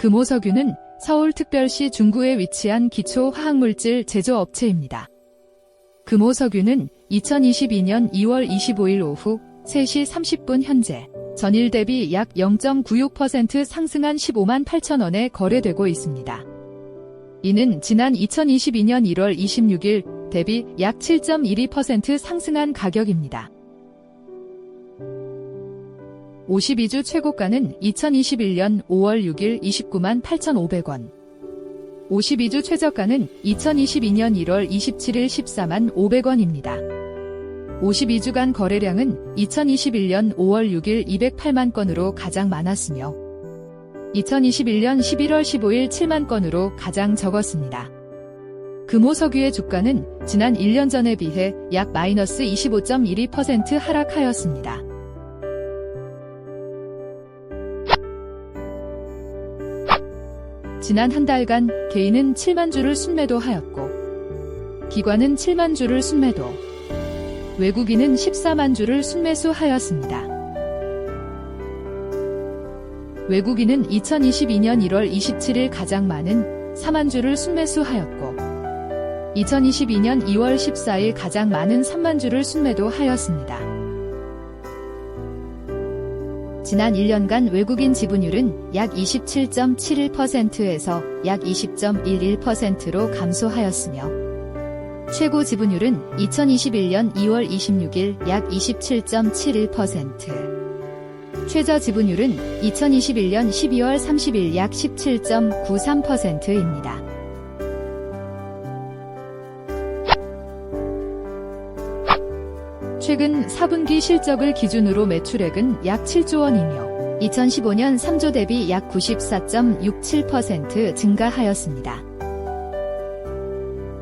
금호석유는 서울특별시 중구에 위치한 기초화학물질 제조업체입니다. 금호석유는 2022년 2월 25일 오후 3시 30분 현재 전일 대비 약 0.96% 상승한 15만 8천 원에 거래되고 있습니다. 이는 지난 2022년 1월 26일 대비 약 7.12% 상승한 가격입니다. 52주 최고가는 2021년 5월 6일 29만 8,500원. 52주 최저가는 2022년 1월 27일 14만 500원입니다. 52주간 거래량은 2021년 5월 6일 208만 건으로 가장 많았으며 2021년 11월 15일 7만 건으로 가장 적었습니다. 금호석유의 주가는 지난 1년 전에 비해 약 마이너스 25.12% 하락하였습니다. 지난 한 달간 개인은 7만 주를 순매도하였고 기관은 7만 주를 순매도, 외국인은 14만 주를 순매수하였습니다. 외국인은 2022년 1월 27일 가장 많은 4만 주를 순매수하였고 2022년 2월 14일 가장 많은 3만 주를 순매도하였습니다. 지난 1년간 외국인 지분율은 약 27.71%에서 약 20.11%로 감소하였으며 최고 지분율은 2021년 2월 26일 약 27.71%, 최저 지분율은 2021년 12월 30일 약 17.93%입니다. 최근 4분기 실적을 기준으로 매출액은 약 7조 원이며 2015년 3조 대비 약 94.67% 증가하였습니다.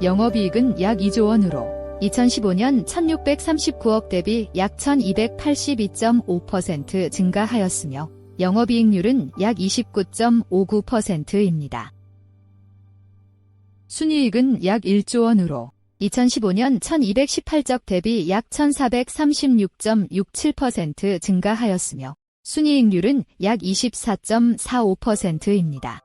영업이익은 약 2조 원으로 2015년 1639억 대비 약 1282.5% 증가하였으며 영업이익률은 약 29.59%입니다. 순이익은 약 1조 원으로 2015년 1218적 대비 약 1436.67% 증가하였으며 순이익률은 약 24.45%입니다.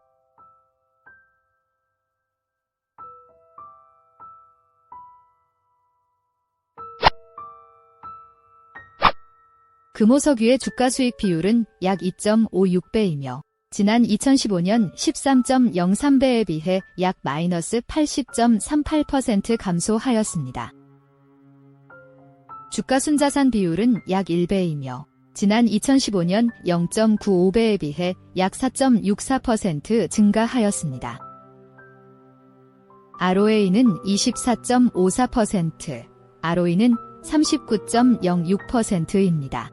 금호석유의 주가 수익 비율은 약 2.56배이며 지난 2015년 13.03배에 비해 약 마이너스 80.38% 감소하였습니다. 주가 순자산 비율은 약 1배이며 지난 2015년 0.95배에 비해 약 4.64% 증가하였습니다. ROA는 24.54%, ROE는 39.06%입니다.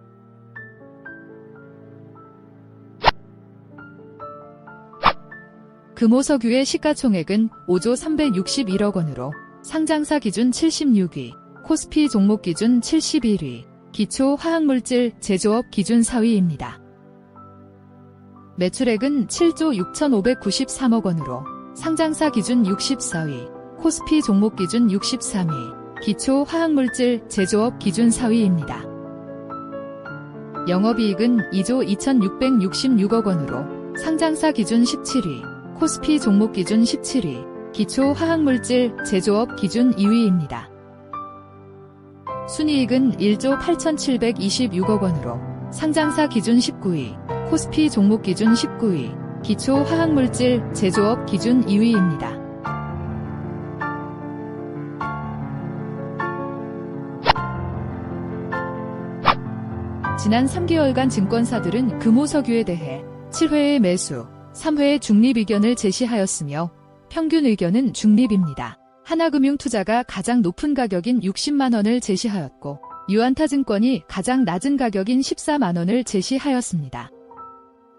금호석유의 시가총액은 5조 361억 원으로 상장사 기준 76위, 코스피 종목 기준 71위, 기초 화학물질 제조업 기준 4위입니다. 매출액은 7조 6,593억 원으로 상장사 기준 64위, 코스피 종목 기준 63위, 기초 화학물질 제조업 기준 4위입니다. 영업이익은 2조 2,666억 원으로 상장사 기준 17위, 코스피 종목 기준 17위, 기초 화학물질 제조업 기준 2위입니다. 순이익은 1조 8,726억 원으로 상장사 기준 19위, 코스피 종목 기준 19위, 기초 화학물질 제조업 기준 2위입니다. 지난 3개월간 증권사들은 금호석유에 대해 7회의 매수, 3회의 중립 의견을 제시하였으며 평균 의견은 중립입니다. 하나금융투자가 가장 높은 가격인 60만 원을 제시하였고 유안타증권이 가장 낮은 가격인 14만 원을 제시하였습니다.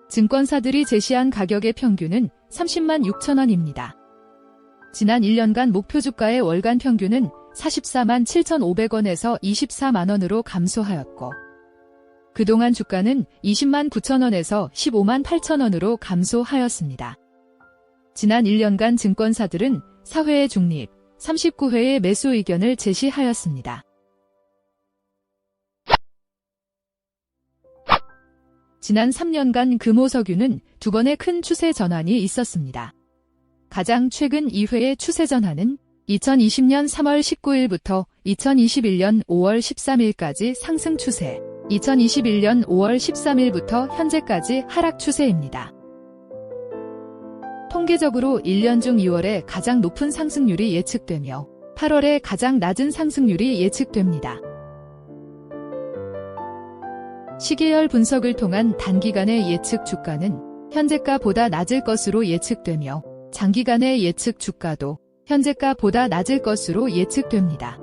증권사들이 제시한 가격의 평균은 30만 6천 원입니다. 지난 1년간 목표 주가의 월간 평균은 44만 7,500원에서 24만 원으로 감소하였고 그동안 주가는 20만 9천 원에서 15만 8천 원으로 감소하였습니다. 지난 1년간 증권사들은 사회의 중립, 39회의 매수 의견을 제시하였습니다. 지난 3년간 금호석유는 두 번의 큰 추세 전환이 있었습니다. 가장 최근 2회의 추세 전환은 2020년 3월 19일부터 2021년 5월 13일까지 상승 추세, 2021년 5월 13일부터 현재까지 하락 추세입니다. 통계적으로 1년 중 2월에 가장 높은 상승률이 예측되며 8월에 가장 낮은 상승률이 예측됩니다. 시계열 분석을 통한 단기간의 예측 주가는 현재가보다 낮을 것으로 예측되며 장기간의 예측 주가도 현재가보다 낮을 것으로 예측됩니다.